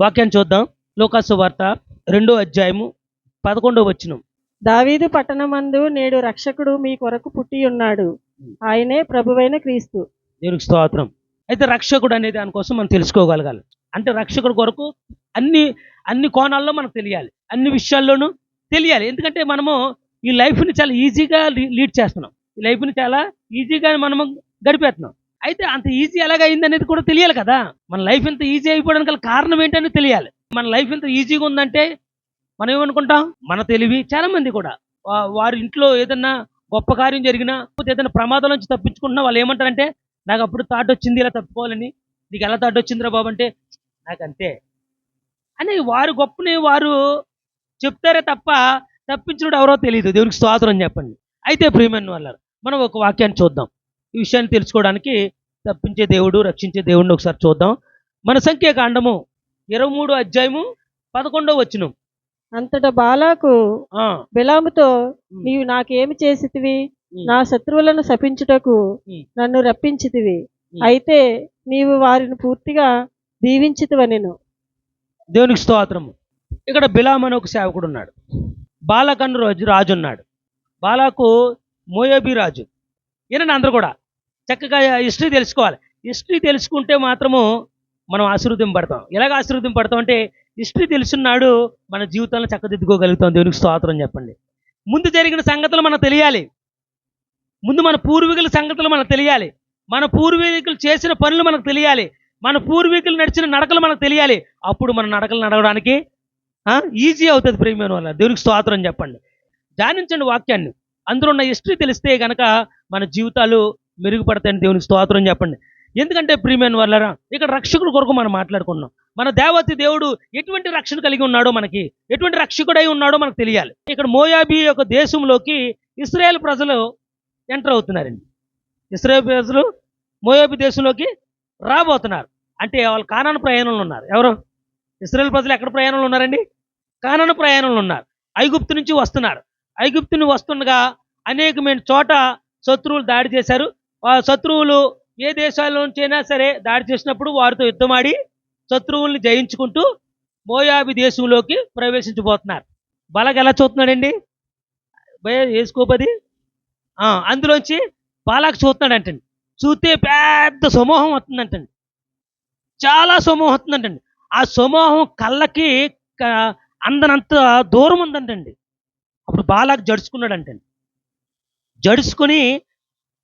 వాక్యాన్ని చూద్దాం. లోకాసు వార్త రెండో అధ్యాయము పదకొండో వచ్చినం దావీదు పట్టణమందు నేడు రక్షకుడు మీ కొరకు పుట్టి ఉన్నాడు. ఆయనే ప్రభువైన క్రీస్తు. దేవునికి స్తోత్రం. అయితే రక్షకుడు అనే దానికోసం మనం తెలుసుకోగలగాలి. అంటే రక్షకుడు కొరకు అన్ని అన్ని కోణాల్లో మనకు తెలియాలి. అన్ని విషయాల్లోనూ తెలియాలి. ఎందుకంటే మనము ఈ లైఫ్ని చాలా ఈజీగా లీడ్ చేస్తున్నాం. ఈ లైఫ్ని చాలా ఈజీగా మనము గడిపేస్తున్నాం. అయితే అంత ఈజీ ఎలాగైంది అనేది కూడా తెలియాలి కదా. మన లైఫ్ ఇంత ఈజీ అయిపోవడానికి గల కారణం ఏంటని తెలియాలి. మన లైఫ్ ఇంత ఈజీగా ఉందంటే మనం ఏమనుకుంటాం? మన తెలివి. చాలా మంది కూడా వారి ఇంట్లో ఏదన్నా గొప్ప కార్యం జరిగినా లేకపోతే ఏదైనా ప్రమాదం నుంచి తప్పించుకుంటున్నా వాళ్ళు ఏమంటారంటే నాకు అప్పుడు థాట్ వచ్చింది ఇలా తప్పుకోవాలని నీకు ఎలా థాట్ వచ్చిందిరా బాబు? అంటే నాకు అంతే అని వారు గొప్పని వారు చెప్తారే తప్ప తప్పించుడు ఎవరో తెలియదు. దేవునికి స్తోత్రం చెప్పండి. అయితే ప్రియమైన వాళ్ళు మనం ఒక వాక్యాన్ని చూద్దాం. ఈ విషయాన్ని తెలుసుకోవడానికి తప్పించే దేవుడు రక్షించే దేవుడిని ఒకసారి చూద్దాం. మన సంఖ్యాకాండము ఇరవై మూడు అధ్యాయము పదకొండో వచ్చిన అంతట బాలాకు బిలాముతో నీవు నాకేమి చేసితివి? నా శత్రువులను శపించుటకు. నన్ను రప్పించితివి. అయితే నీవు వారిని పూర్తిగా దీవించితివనెను. దేవునికి స్తోత్రము. ఇక్కడ బిలాం అని ఒక సేవకుడు ఉన్నాడు. బాలకన్ను రాజు రాజు ఉన్నాడు. బాలాకు మోయబి రాజు. ఈయన అందరూ కూడా. చక్కగా హిస్టరీ తెలుసుకోవాలి. హిస్టరీ తెలుసుకుంటే మాత్రము మనం ఆశీర్వదింపడతాం ఎలాగ ఆశీర్వదింపడతాం అంటే హిస్టరీ తెలుసున్నాడు మన జీవితంలో చక్కదిద్దుకోగలుగుతాం. దేవునికి స్తోత్రం చెప్పండి. ముందు జరిగిన సంగతులు మనకు తెలియాలి. ముందు మన పూర్వీకుల సంగతులు మనకు తెలియాలి. మన పూర్వీకులు చేసిన పనులు మనకు తెలియాలి. మన పూర్వీకులు నడిచిన నడకలు మనకు తెలియాలి. అప్పుడు మన నడకలు నడవడానికి ఈజీ అవుతుంది ప్రేమ వల్ల దేవునికి స్తోత్రం చెప్పండి. ధ్యానించండి వాక్యాన్ని. అందులో ఉన్న హిస్టరీ తెలిస్తే కనుక మన జీవితాలు మెరుగుపడతాయని దేవునికి స్తోత్రం చెప్పండి. ఎందుకంటే ప్రియమైన వాళ్ళరా ఇక్కడ రక్షకుల కొరకు మనం మాట్లాడుకున్నాం మన దేవతి దేవుడు ఎటువంటి రక్షణ కలిగి ఉన్నాడో మనకి ఎటువంటి రక్షకుడై ఉన్నాడో మనకు తెలియాలి. ఇక్కడ మోయాబీ యొక్క దేశంలోకి ఇస్రాయేల్ ప్రజలు ఎంటర్ అవుతున్నారండి. ఇస్రాయేల్ ప్రజలు మోయాబీ దేశంలోకి రాబోతున్నారు. అంటే వాళ్ళు కానాను ప్రయాణంలో ఉన్నారు. ఎవరు? ఇస్రాయేల్ ప్రజలు ఎక్కడ ప్రయాణంలో ఉన్నారండి? కానాన ప్రయాణంలో ఉన్నారు. ఐగుప్తు నుంచి వస్తున్నారు. ఐగుప్తుని వస్తుండగా అనేకమైన చోట శత్రువులు దాడి చేశారు. శత్రువులు ఏ దేశాల నుంచైనా అయినా సరే దాడి చేసినప్పుడు వారితో యుద్ధమాడి శత్రువుల్ని జయించుకుంటూ మోయాబి దేశంలోకి ప్రవేశించబోతున్నారు. బలగ ఎలా చూస్తున్నాడండి? భయ వేసుకోపది అందులోంచి బాలాకు చూస్తున్నాడంటండి. చూస్తే పెద్ద సమూహం వస్తుందంటండి. చాలా సమూహం వస్తుందంటండి. ఆ సమూహం కళ్ళకి అందనంత దూరం ఉందంటండి. అప్పుడు బాలాకు జడుచుకున్నాడంటండి. జడుచుకుని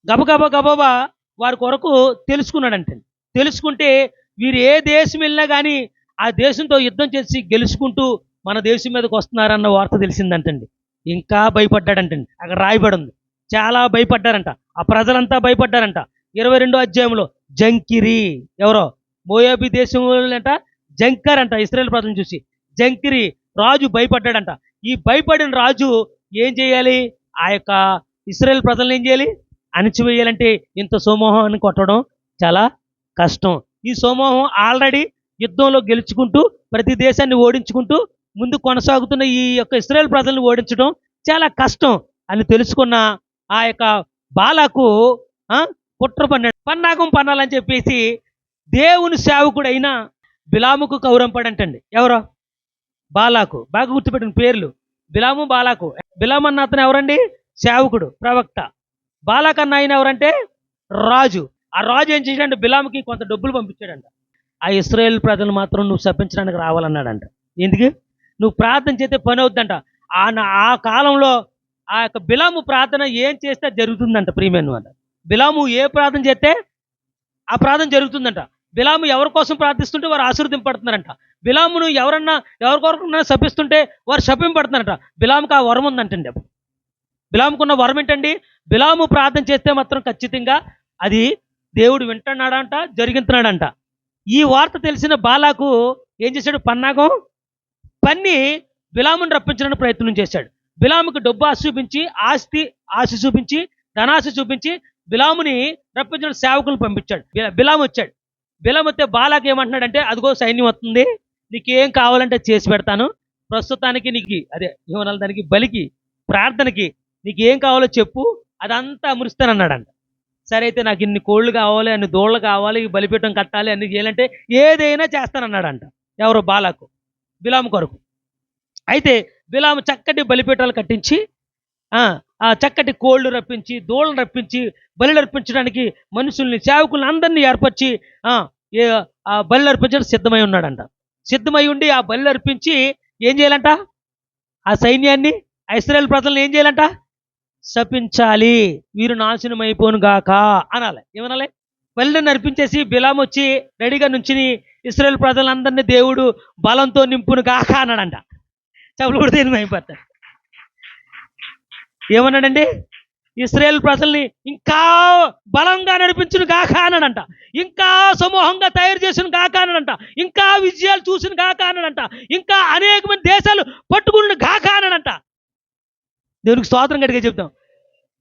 గబగబ గబబ వారి కొరకు తెలుసుకున్నాడంటండి తెలుసుకుంటే వీరు ఏ దేశం వెళ్ళినా కానీ ఆ దేశంతో యుద్ధం చేసి గెలుచుకుంటూ మన దేశం మీదకి వస్తున్నారన్న వార్త తెలిసిందంటండి. ఇంకా భయపడ్డాడంటండి అక్కడ రాయబడి ఉంది. చాలా భయపడ్డారంట. ఆ ప్రజలంతా భయపడ్డారంట. ఇరవై రెండో అధ్యాయంలో జంకిరి ఎవరో? మోయాబి దేశం అంట జంకర్ అంట ఇస్రాయేల్ ప్రజలను చూసి. జంకిరి రాజు భయపడ్డాడంట. ఈ భయపడిన రాజు ఏం చేయాలి? ఆ యొక్క ఇస్రాయల్ ప్రజలను ఏం చేయాలి? అణిచివేయాలంటే ఇంత సోమోహాన్ని కొట్టడం చాలా కష్టం. ఈ సోమోహం ఆల్రెడీ యుద్ధంలో గెలుచుకుంటూ ప్రతి దేశాన్ని ఓడించుకుంటూ ముందు కొనసాగుతున్న ఈ యొక్క ఇస్రాయల్ ప్రజలను ఓడించడం చాలా కష్టం అని తెలుసుకున్న ఆ యొక్క బాలకు ఆ, కుట్ర పన్నాడు పన్నాగం పన్నాలని చెప్పేసి దేవుని సేవకుడైన బిలాముకు కౌరంపడంటండి ఎవరో? బాలాకు. బాగా గుర్తుపెట్టిన పేర్లు. బిలాము బాలాకు. బిలాము అన్న అతను ఎవరండి? సేవకుడు ప్రవక్త. బాలకన్న ఆయన ఎవరంటే? రాజు. ఆ రాజు ఏం చేశాడంటే బిలాముకి కొంత డబ్బులు పంపించాడంట. ఆ ఇస్రాయేల్ ప్రజలు మాత్రం నువ్వు శపించడానికి రావాలన్నాడంట. ఎందుకు? నువ్వు ప్రార్థన చేస్తే పని అవుద్దంట ఆ నా- ఆ కాలంలో ఆ యొక్క బిలాము ప్రార్థన ఏం చేస్తే జరుగుతుందంట ప్రియమైన అంట బిలాము ఏ ప్రార్థన చేస్తే ఆ ప్రార్థన జరుగుతుందంట. బిలాము ఎవరి కోసం ప్రార్థిస్తుంటే వారు ఆశీర్వదింపడుతున్నారంట బిలామును ఎవరన్నా ఎవరికొరకన్నా శపిస్తుంటే వారు శపింపడుతున్నారంట బిలాముకి ఆ వరం ఉందంటండి అప్పుడు. బిలాముకున్న వరం ఏంటండి? బిలాము ప్రార్థన చేస్తే మాత్రం ఖచ్చితంగా అది దేవుడు వింటున్నాడంట జరిగించున్నాడంట ఈ వార్త తెలిసిన బాలాకు ఏం చేశాడు? పన్నాగం పన్ని బిలామును రప్పించడానికి ప్రయత్నం చేశాడు. బిలాముకి డబ్బు ఆశ చూపించి ఆస్తి ఆశ చూపించి ధనాశ చూపించి బిలాముని రప్పించిన సేవకులను పంపించాడు. బిలాము వచ్చాడు. బిలాము వస్తే బాలాకి ఏమంటున్నాడంటే అదిగో సైన్యం వస్తుంది నీకేం కావాలంటే చేసి పెడతాను. ప్రస్తుతానికి నీకు అదే ఏమనాలి దానికి? బలికి ప్రార్థనకి నీకు ఏం కావాలో చెప్పు అదంతా అమరుస్తానన్నాడంట సరే అయితే నాకు ఇన్ని కోళ్ళు కావాలి అన్ని దోళ్ళు కావాలి ఈ బలిపీఠం కట్టాలి అన్ని చేయాలంటే ఏదైనా చేస్తానన్నాడంట. ఎవరు? బాలకు. బిలాము కొరకు. అయితే బిలాము చక్కటి బలిపీఠాలు కట్టించి ఆ, చక్కటి కోళ్ళు రప్పించి దోళ్ళను రప్పించి బలి అర్పించడానికి మనుషుల్ని సేవకులను అందరినీ ఏర్పరిచి ఆ, బలి అర్పించడానికి సిద్ధమై ఉన్నాడంట. సిద్ధమై ఉండి ఆ బలి అర్పించి ఏం చేయాలంట? ఆ సైన్యాన్ని ఆ ప్రజలను ఏం చేయాలంట? శపించాలి. వీరు నాశనం అయిపోను గాక అనాలి. ఏమనాలి? బలిని నడిపించేసి బిలాం వచ్చి రెడీగా నుంచుని ఇస్రాయల్ ప్రజలందరినీ దేవుడు బలంతో నింపును గాక అన్నాడంట. చెవులు కూడా దేని మైపడతాడు ఏమన్నాడండి? ఇస్రాయేల్ ప్రజల్ని ఇంకా బలంగా నడిపించును గాక అన్నాడంట. ఇంకా సమూహంగా తయారు చేసిన గాక అన్నాడంట. ఇంకా విజయాలు చూసిన గాక అన్నాడంట. ఇంకా అనేకమైన దేశాలు పట్టుకుని గాక అన్నాడంట. దేవునికి స్తోత్రం గట్టిగా చెప్తాం.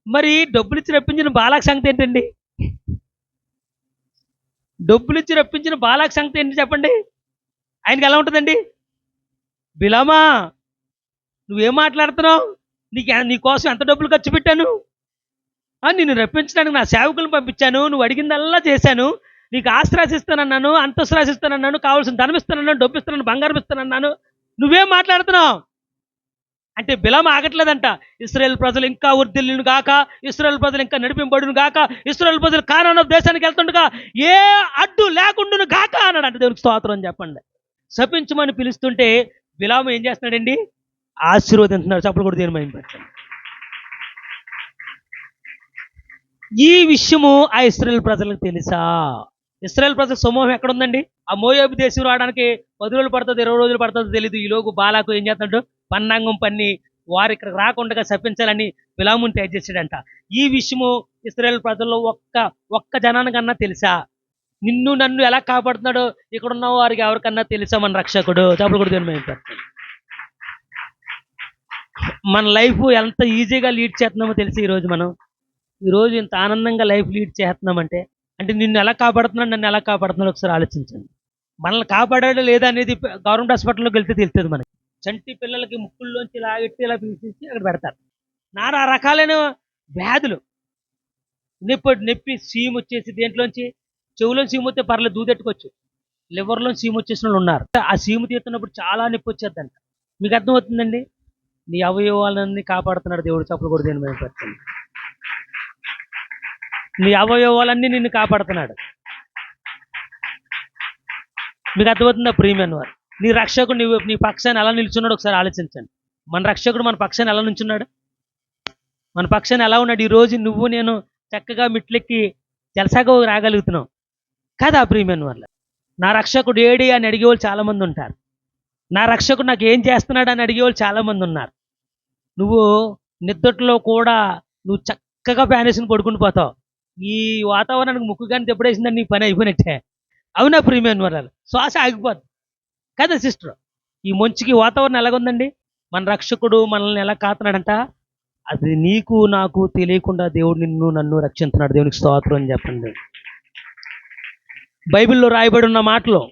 మరి డబ్బులు ఇచ్చి రప్పించిన బాలాక్ సంగతి ఏంటండి? డబ్బులు ఇచ్చి రప్పించిన బాలాక్ సంగతి ఏంటి చెప్పండి? ఆయనకి ఎలా ఉంటుందండి? బిలామా నువ్వేం మాట్లాడుతున్నావు? నీకు నీ కోసం ఎంత డబ్బులు ఖర్చు పెట్టాను? నిన్ను రప్పించడానికి నా సేవకులను పంపించాను నువ్వు అడిగిందల్లా చేశాను నీకు ఆస్తి రాసిస్తానన్నాను అంతస్తు రాసిస్తానన్నాను కావాల్సిన ధనం ఇస్తానన్నాను డబ్బు ఇస్తానన్నాను బంగారం ఇస్తానన్నాను నువ్వేం మాట్లాడుతున్నావు? అంటే బిలం ఆగట్లేదంట. ఇస్రాయేల్ ప్రజలు ఇంకా వర్ధిల్లును గాక ఇస్రాయేల్ ప్రజలు ఇంకా నడిపింబడును గాక ఇస్రాయేల్ ప్రజలు కానాన దేశానికి వెళ్తుండగా ఏ అడ్డు లేకుండును గాక అన్నాడు దేవునికి స్తోత్రం అని చెప్పండి. శపించమని పిలుస్తుంటే బిలాము ఏం చేస్తున్నాడండి? ఆశీర్వదింటున్నాడు చప్పుడు కూడా దేని పెట్టండి. ఈ విషయము ఆ ఇస్రాయేల్ ప్రజలకు తెలుసా? ఇస్రాయల్ ప్రజల సమూహం ఎక్కడ ఉందండి ఆ మోయాబు దేశం రావడానికి పది రోజులు పడుతుంది ఇరవై రోజులు పడుతుందో తెలియదు ఈలోపు బాలాకు ఏం చేస్తున్నాడు పన్నాంగం పన్ని వారు ఇక్కడికి రాకుండా శపించాలని విలాముని తయారు చేసాడంట ఈ విషయము ఇస్రాయల్ ప్రజల్లో ఒక్క ఒక్క జనానికన్నా తెలుసా? నిన్ను నన్ను ఎలా కాపాడుతున్నాడో ఇక్కడ ఉన్న వారికి ఎవరికన్నా తెలుసా మన రక్షకుడు? తప్పుడు కూడా దేని మన లైఫ్ ఎంత ఈజీగా లీడ్ చేస్తున్నామో తెలిసి ఈరోజు మనం? ఈరోజు ఇంత ఆనందంగా లైఫ్ లీడ్ చేస్తున్నామంటే అంటే నిన్ను ఎలా కాపాడుతున్నాడు నన్ను ఎలా కాపాడుతున్నాడు ఒకసారి ఆలోచించండి. మనల్ని కాపాడాడు లేదా అనేది గవర్నమెంట్ హాస్పిటల్లోకి వెళ్తే తెలుస్తుంది మనకి. చంటి పిల్లలకి ముక్కుల్లోంచి ఇలా ఎట్టి ఇలా పీసేసి అక్కడ పెడతారు. నానా రకాలైన వ్యాధులు. నొప్పి నొప్పి సీమ్ వచ్చేసి దేంట్లోంచి? చెవులో సీమ్ వస్తే పర్లేదు దూదెట్టుకోవచ్చు. లివర్లో సీమ్ వచ్చేసిన వాళ్ళు ఉన్నారు. ఆ సీము తీస్తున్నప్పుడు చాలా నొప్పి వచ్చేద్దంట. మీకు అర్థమవుతుందండి? నీ అవయవాలన్నీ కాపాడుతున్నాడు దేవుడు చప్పుడు కూడా దేని మీద పెట్టండి నీ అవయవాలన్నీ నిన్ను కాపాడుతున్నాడు. మీకు అర్థమవుతుందా ప్రియమైన వారు? నీ రక్షకుడు నీ నీ పక్షాన్ని ఎలా నిల్చున్నాడు ఒకసారి ఆలోచించండి. మన రక్షకుడు మన పక్షాన్ని ఎలా నిల్చున్నాడు? మన పక్షాన్ని ఎలా ఉన్నాడు? ఈ రోజు నువ్వు నేను చక్కగా మిట్లెక్కి జలసాగా రాగలుగుతున్నావు కదా ప్రియమైన వాళ్ళ నా రక్షకుడు ఏడి అని అడిగేవాళ్ళు చాలా మంది ఉంటారు. నా రక్షకుడు నాకు ఏం చేస్తున్నాడు అని అడిగేవాళ్ళు చాలా మంది ఉన్నారు. నువ్వు నిద్దట్లో కూడా నువ్వు చక్కగా ఫ్యాన్ పడుకుని పోతావు. ఈ వాతావరణానికి ముక్కు కానీ ఎప్పుడేసిందని నీ పని అయిపోయినట్టే. అవునా ప్రీమియం వరాలు? శ్వాస ఆగిపోద్ది. కదా సిస్టర్? ఈ మంచుకి వాతావరణం ఎలాగుందండి? మన రక్షకుడు మనల్ని ఎలా కాతున్నాడంట అది నీకు నాకు తెలియకుండా దేవుడు నిన్ను నన్ను రక్షిస్తున్నాడు దేవునికి స్తోత్రం అని చెప్పండి. బైబిల్లో రాయబడి ఉన్న మాటలు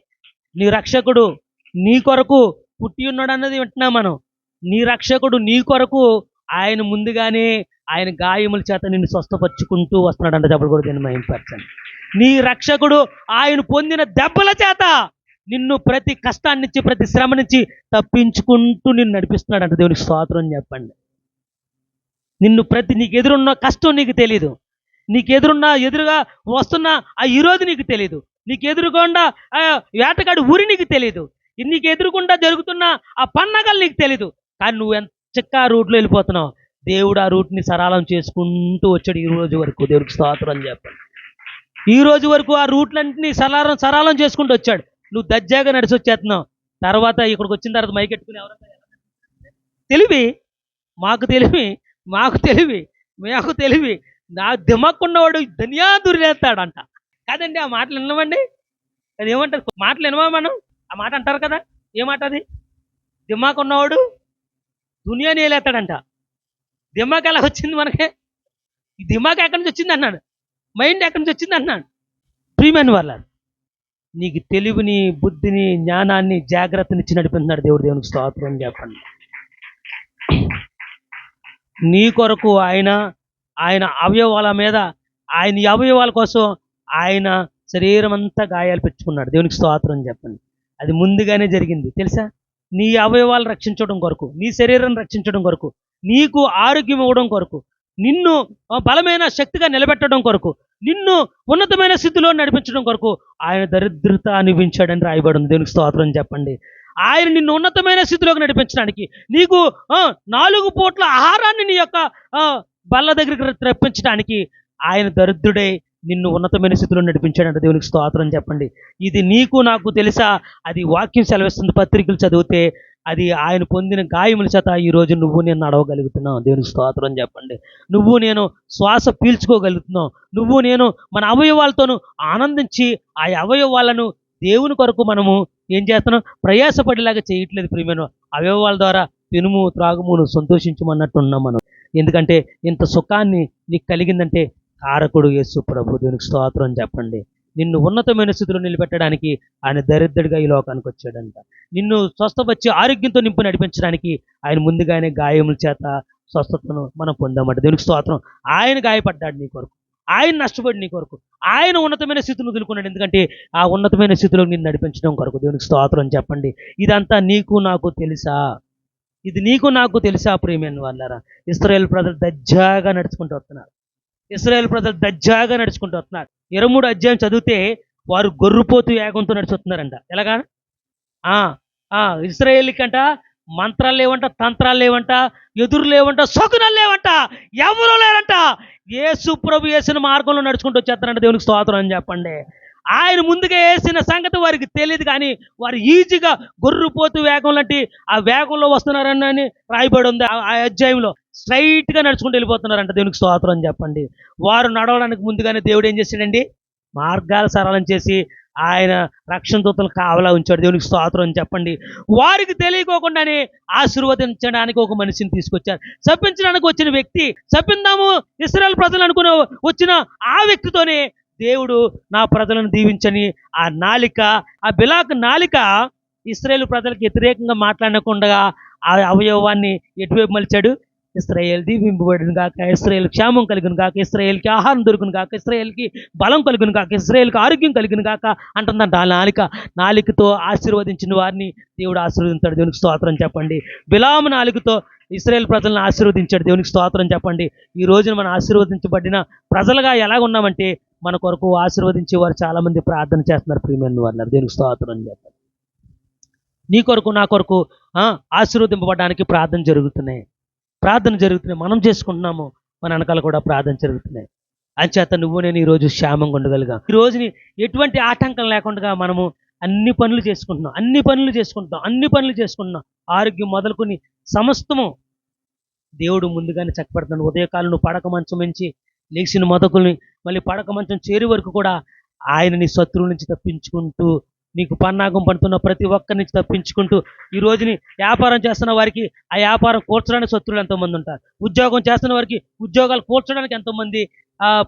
నీ రక్షకుడు నీ కొరకు పుట్టి ఉన్నాడు అన్నది వింటున్నాం మనం. నీ రక్షకుడు నీ కొరకు ఆయన ముందుగానే ఆయన గాయముల చేత నిన్ను స్వస్థపరుచుకుంటూ వస్తున్నాడంట దెబ్బలు కూడా నేను మహింపరచండి. నీ రక్షకుడు ఆయన పొందిన దెబ్బల చేత నిన్ను ప్రతి కష్టాన్ని నుంచి ప్రతి శ్రమ నుంచి తప్పించుకుంటూ నిన్ను నడిపిస్తున్నాడంట దేవునికి స్వాతంత్రం అని చెప్పండి. నిన్ను ప్రతి నీకు ఎదురున్న కష్టం నీకు తెలియదు నీకు ఎదురున్న ఎదురుగా వస్తున్న ఆ ఈరోజు నీకు తెలియదు నీకు ఎదురుకుండా ఆ వేటగాడి ఊరి నీకు తెలియదు నీకు ఎదురుకుండా జరుగుతున్న ఆ పన్నగలు నీకు తెలియదు కానీ నువ్వు ఎంత చిక్కా రూట్లో వెళ్ళిపోతున్నావు. దేవుడు ఆ రూట్ని సరళం చేసుకుంటూ వచ్చాడు ఈ రోజు వరకు. దేవుడికి స్తోత్రం అని చెప్పండి ఈ రోజు వరకు ఆ రూట్లన్నింటినీ సరళం సరళం చేసుకుంటూ వచ్చాడు. నువ్వు దజ్జాగా నడిచి వచ్చేస్తున్నావు. తర్వాత ఇక్కడికి వచ్చిన తర్వాత మైకెట్టుకుని ఎవరైనా తెలివి? మాకు తెలివి మాకు తెలివి మాకు తెలివి. నా దిమ్మక్కున్నవాడు ధనియా దుర్లేస్తాడంట కాదండి ఆ మాటలు విన్నామండి అది ఏమంటారు? మాటలు వినమా మనం? ఆ మాట అంటారు కదా? ఏ మాట అది? దిమాక్ ఉన్నవాడు దునియా నేలేస్తాడంట దిమాక్ ఎలా వచ్చింది మనకి? ఈ దిమాక్ ఎక్కడి నుంచి వచ్చింది అన్నాడు. మైండ్ ఎక్కడి నుంచి వచ్చింది అన్నాడు. ప్రియమైన వాళ్ళ నీకు తెలివిని బుద్ధిని జ్ఞానాన్ని జాగ్రత్తనిచ్చి నడిపిస్తున్నాడు దేవుడు దేవునికి స్తోత్రం చెప్పండి. నీ కొరకు ఆయన ఆయన అవయవాల మీద ఆయన అవయవాల కోసం ఆయన శరీరం అంతా గాయాలు పెట్టుకున్నాడు దేవునికి స్తోత్రం చెప్పండి. అది ముందుగానే జరిగింది. తెలుసా? నీ అవయవాలు రక్షించడం కొరకు నీ శరీరం రక్షించడం కొరకు నీకు ఆరోగ్యం ఇవ్వడం కొరకు నిన్ను బలమైన శక్తిగా నిలబెట్టడం కొరకు నిన్ను ఉన్నతమైన స్థితిలో నడిపించడం కొరకు ఆయన దరిద్రత అనిపించాడని రాయబడింది. దేవునికి స్తోత్రం చెప్పండి. ఆయన నిన్ను ఉన్నతమైన స్థితిలోకి నడిపించడానికి నీకు నాలుగు పూట్ల ఆహారాన్ని నీ యొక్క బల్ల దగ్గరికి తెప్పించడానికి ఆయన దరిద్రుడై నిన్ను ఉన్నతమైన స్థితిలో నడిపించాడంట. దేవునికి స్తోత్రం చెప్పండి. ఇది నీకు నాకు తెలుసా? అది వాక్యం సెలవిస్తుంది. పత్రికలు చదివితే అది ఆయన పొందిన గాయముల చేత ఈ రోజు నువ్వు నేను నడవగలుగుతున్నావు దేవుని స్తోత్రం చెప్పండి. నువ్వు నేను శ్వాస పీల్చుకోగలుగుతున్నావు. నువ్వు నేను మన అవయవాలతోనూ ఆనందించి ఆ అవయవాలను దేవుని కొరకు మనము ఏం చేస్తున్నాం? ప్రయాసపడేలాగా చేయట్లేదు ప్రియమైన అవయవాల ద్వారా తినుము త్రాగుమును సంతోషించమన్నట్టు ఉన్నాం మనం. ఎందుకంటే ఇంత సుఖాన్ని నీకు కలిగిందంటే కారకుడు యేసు ప్రభు. దేవునికి స్తోత్రం చెప్పండి. నిన్ను ఉన్నతమైన స్థితిలో నిలబెట్టడానికి ఆయన దరిద్రుడిగా ఈ లోకానికి వచ్చాడంట. నిన్ను స్వస్థపరిచి ఆరోగ్యంతో నింపు నడిపించడానికి ఆయన ముందుగానే గాయముల చేత స్వస్థతను మనం పొందామంట. దేవునికి స్తోత్రం. ఆయన గాయపడ్డాడు నీ కొరకు. ఆయన నష్టపడి నీ కొరకు. ఆయన ఉన్నతమైన స్థితిని వదులుకున్నాడు. ఎందుకంటే ఆ ఉన్నతమైన స్థితిలో నిన్ను నడిపించడం కొరకు. దేవునికి స్తోత్రం చెప్పండి. ఇదంతా నీకు నాకు తెలుసా? ఇది నీకు నాకు తెలుసా ప్రేమియన్ వాళ్ళారా? ఇస్రాయేల్ ప్రజలు దజ్జాగా నడుచుకుంటూ వస్తున్నారు. ఇస్రాయేల్ ప్రజలు దజ్జాగా నడుచుకుంటూ వస్తున్నారు. ఇరవై మూడు అధ్యాయం చదివితే వారు గొర్రుపోతు యాగంతో నడుచుతున్నారంట ఎలాగా? ఆ, ఇస్రాయేల్కంట మంత్రాలు లేవంట తంత్రాలు లేవంట ఎదురు లేవంట శకునాలు లేవంట ఎవరు లేరంట. యేసు ప్రభు వేసిన మార్గంలో నడుచుకుంటూ వచ్చేస్తారంట దేవునికి స్తోత్రం అని చెప్పండి. ఆయన ముందుగా వేసిన సంగతి వారికి తెలియదు కానీ వారు ఈజీగా గొర్రుపోతు వేగం లాంటి ఆ వేగంలో వస్తున్నారని అని రాయబడి ఉంది ఆ అధ్యాయంలో. స్ట్రైట్గా నడుచుకుంటూ వెళ్ళిపోతున్నారంట దేవునికి స్తోత్రం అని చెప్పండి. వారు నడవడానికి ముందుగానే దేవుడు ఏం చేశాడండి? మార్గాలు సరళం చేసి ఆయన రక్షణ దూతలు కావలా ఉంచాడు. దేవునికి స్తోత్రం అని చెప్పండి. వారికి తెలియకోకుండానే ఆశీర్వదించడానికి ఒక మనిషిని తీసుకొచ్చారు. శపించడానికి వచ్చిన వ్యక్తి శపిందాము ఇస్రాయల్ ప్రజలు అనుకునే వచ్చిన ఆ వ్యక్తితోనే దేవుడు నా ప్రజలను దీవించని ఆ నాలిక ఆ బిలాక్ నాలిక ఇస్రాయేల్ ప్రజలకు వ్యతిరేకంగా మాట్లాడకుండా ఆ అవయవాన్ని ఎటువైపు మలిచాడు? ఇస్రాయేల్ దీవింపబడిన కాక ఇస్రాయేల్ క్షేమం కలిగిన కాక ఇస్రాయేల్కి ఆహారం దొరుకును కాక ఇస్రాయేల్కి బలం కలిగిన కాక ఇస్రాయేల్కి ఆరోగ్యం కలిగిన కాక అంటుందంట ఆ నాలిక నాలికతో ఆశీర్వదించిన వారిని దేవుడు ఆశీర్వదించాడు. దేవునికి స్తోత్రం చెప్పండి. బిలామ నాలికతో ఇస్రాయేల్ ప్రజలను ఆశీర్వదించాడు. దేవునికి స్తోత్రం చెప్పండి. ఈ రోజున మనం ఆశీర్వదించబడిన ప్రజలుగా ఎలా ఉన్నామంటే మన కొరకు ఆశీర్వదించే వారు చాలామంది ప్రార్థన చేస్తున్నారు. ప్రియమైన వారు దేవునికి స్తోత్రం చెప్పండి. నీ కొరకు నా కొరకు ఆశీర్వదింపబడడానికి ప్రార్థన జరుగుతున్నాయి. ప్రార్థన జరుగుతున్నాయి మనం చేసుకుంటున్నాము మన వెనకాల కూడా ప్రార్థన జరుగుతున్నాయి. అంచేత నువ్వు నేను ఈరోజు క్షేమంగా ఉండగలిగా. ఈ రోజుని ఎటువంటి ఆటంకం లేకుండా మనము అన్ని పనులు చేసుకుంటున్నాం అన్ని పనులు చేసుకుంటున్నాం అన్ని పనులు చేసుకుంటున్నాం. ఆరోగ్యం మొదలుకొని సమస్తము దేవుడు ముందుగానే చక్కబడుతున్నాడు. ఉదయకాలం నువ్వు పడక మంచం నుంచి లేచిన మొదకుల్ని మళ్ళీ పడక మంచం చేరే వరకు కూడా ఆయన నీ శత్రువు నుంచి తప్పించుకుంటూ నీకు పన్నాగం పడుతున్న ప్రతి ఒక్కరి నుంచి తప్పించుకుంటూ ఈ రోజుని వ్యాపారం చేస్తున్న వారికి ఆ వ్యాపారం కూర్చడానికి శత్రువులు ఎంతోమంది ఉంటారు. ఉద్యోగం చేస్తున్న వారికి ఉద్యోగాలు కూర్చడానికి ఎంతోమంది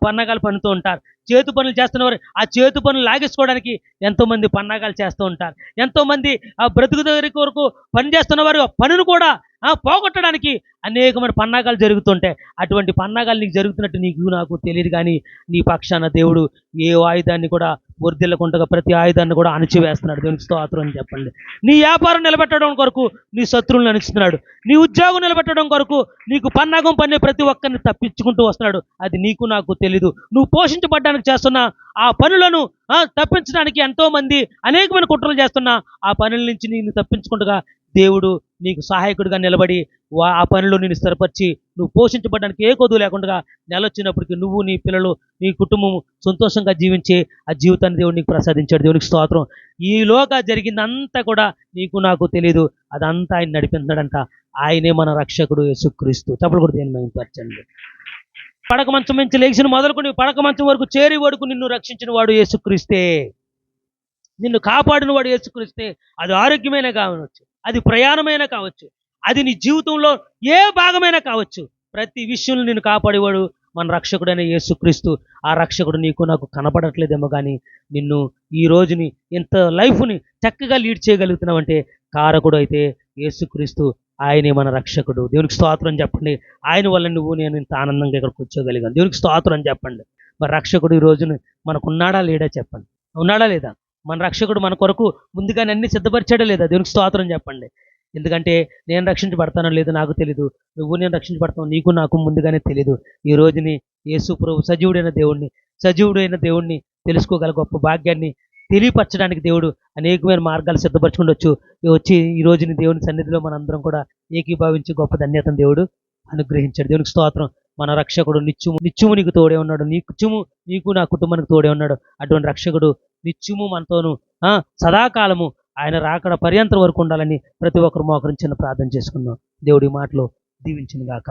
పన్నాగాలు పన్నుతూ ఉంటారు. చేతు పనులు చేస్తున్న వారు ఆ చేతు పనులు లాగేసుకోవడానికి ఎంతోమంది పన్నాగాలు చేస్తూ ఉంటారు. ఎంతోమంది ఆ బ్రతుకు దగ్గరికి వరకు పని చేస్తున్న వారు ఆ పనులు కూడా ఆ పోగొట్టడానికి అనేకమైన పన్నాగాలు జరుగుతుంటాయి. అటువంటి పన్నాగాలు నీకు జరుగుతున్నట్టు నీకు నాకు తెలియదు కానీ నీ పక్షాన దేవుడు ఏ ఆయుధాన్ని కూడా వర్దిల్లకుండా ప్రతి ఆయుధాన్ని కూడా అణచివేస్తున్నాడు. దేవునికి స్తోత్రం అని చెప్పండి. నీ వ్యాపారం నిలబెట్టడం కొరకు నీ శత్రువులను అణిస్తున్నాడు. నీ ఉద్యోగం నిలబెట్టడం కొరకు నీకు పన్నాగం పన్నే ప్రతి ఒక్కరిని తప్పించుకుంటూ వస్తున్నాడు. అది నీకు నాకు తెలీదు. నువ్వు పోషించబడ్డానికి చేస్తున్న ఆ పనులను తప్పించడానికి ఎంతోమంది అనేకమైన కుట్రలు చేస్తున్నా ఆ పనుల నుంచి నేను తప్పించుకుంటగా దేవుడు నీకు సహాయకుడిగా నిలబడి వా- ఆ పనిలో నేను స్థిరపరిచి నువ్వు పోషించబడడానికి ఏ కొద్దు లేకుండా నెల వచ్చినప్పటికీ నువ్వు నీ పిల్లలు నీ కుటుంబం సంతోషంగా జీవించి ఆ జీవితాన్ని దేవుడు నీకు ప్రసాదించాడు. దేవునికి స్తోత్రం. ఈలోగా జరిగిందంతా కూడా నీకు నాకు తెలియదు అదంతా ఆయన నడిపించాడంట ఆయనే మన రక్షకుడు యేసుక్రీస్తు. తప్పుడు కూడా దేని మహిమపరచండి పడక మంచం నుంచి లేచిన మొదలుకొని పడక మంచం వరకు చేరి వరకు నిన్ను రక్షించిన వాడు యేసుక్రీస్తే. నిన్ను కాపాడిన వాడు యేసుక్రీస్తే. అది ఆరోగ్యమైన కావచ్చు అది ప్రయాణమైనా కావచ్చు. అది నీ జీవితంలో ఏ భాగమైనా కావచ్చు. ప్రతి విషయంలో నేను కాపాడేవాడు మన రక్షకుడైన యేసుక్రీస్తు. ఆ రక్షకుడు నీకు నాకు కనపడట్లేదేమో కానీ నిన్ను ఈ రోజుని ఇంత లైఫ్ని చక్కగా లీడ్ చేయగలుగుతున్నావంటే కారకుడు అయితే యేసుక్రీస్తు. ఆయనే మన రక్షకుడు. దేవునికి స్తోత్రం చెప్పండి. ఆయన వల్ల నువ్వు నేను ఇంత ఆనందంగా ఇక్కడ కూర్చోగలిగాను దేవునికి స్తోత్రం చెప్పండి. మరి రక్షకుడు ఈ రోజున మనకు ఉన్నాడా లేడా చెప్పండి. ఉన్నాడా లేదా? మన రక్షకుడు మన కొరకు ముందుగానే అన్ని సిద్ధపరిచాడో లేదా దేవునికి స్తోత్రం చెప్పండి. ఎందుకంటే నేను రక్షించబడతానో లేదో నాకు తెలీదు. నువ్వు నేను రక్షించబడతావు నీకు నాకు ముందుగానే తెలీదు. ఈ రోజుని యేసు ప్రభు సజీవుడైన దేవుణ్ణి సజీవుడైన దేవుణ్ణి తెలుసుకోగల గొప్ప భాగ్యాన్ని తెలియపరచడానికి దేవుడు అనేకమైన మార్గాలు సిద్ధపరచుకుండొచ్చు. వచ్చి ఈ రోజుని దేవుని సన్నిధిలో మనందరం కూడా ఏకీభావించి గొప్ప ధన్యతను దేవుడు అనుగ్రహించాడు. దేవునికి స్తోత్రం. మన రక్షకుడు నిత్యము నిత్యము నీకు తోడే ఉన్నాడు. నీ నిత్యము నీకు నా కుటుంబానికి తోడే ఉన్నాడు. అటువంటి రక్షకుడు నిత్యము మనతోనూ ఆ, సదాకాలము ఆయన రాకడ పర్యంతం వరకు ఉండాలని ప్రతి ఒక్కరు మోకరించిన ప్రార్థన చేసుకున్నాం దేవుడి మాటలు దీవించిన గాక